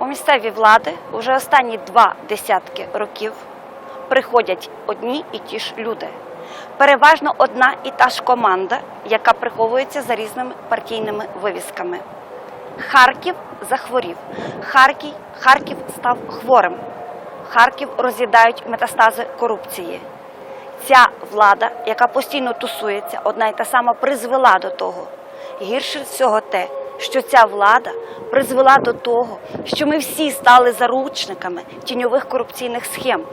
У місцеві влади вже останні два десятки років приходять одні і ті ж люди. Переважно одна і та ж команда, яка приховується за різними партійними вивісками. Харків захворів. Харків, Харків став хворим. Харків роз'їдають метастази корупції. Ця влада, яка постійно тусується, одна і та сама призвела до того. Гірше всього те, що ця влада призвела до того, що ми всі стали заручниками тіньових корупційних схем.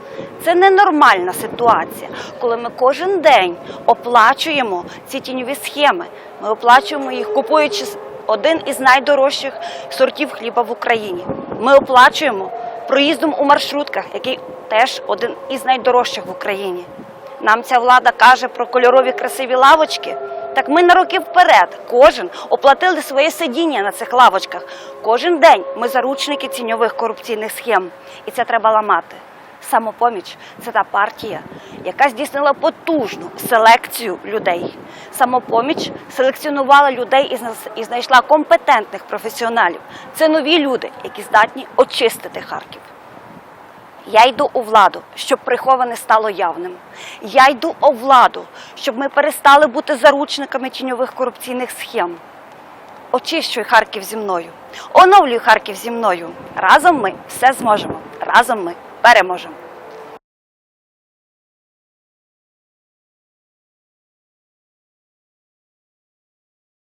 Це ненормальна ситуація, коли ми кожен день оплачуємо ці тіньові схеми. Ми оплачуємо їх, купуючи один із найдорожчих сортів хліба в Україні. Ми оплачуємо проїздом у маршрутках, який теж один із найдорожчих в Україні. Нам ця влада каже про кольорові красиві лавочки. Так ми на роки вперед, кожен оплатили своє сидіння на цих лавочках. Кожен день ми заручники тіньових корупційних схем. І це треба ламати. Самопоміч це та партія, яка здійснила потужну селекцію людей. Самопоміч селекціонувала людей і знайшла компетентних професіоналів. Це нові люди, які здатні очистити Харків. Я йду у владу, щоб приховане стало явним. Я йду у владу, щоб ми перестали бути заручниками тіньових корупційних схем. Очищуй Харків зі мною, оновлюй Харків зі мною. Разом ми все зможемо. Разом ми переможемо.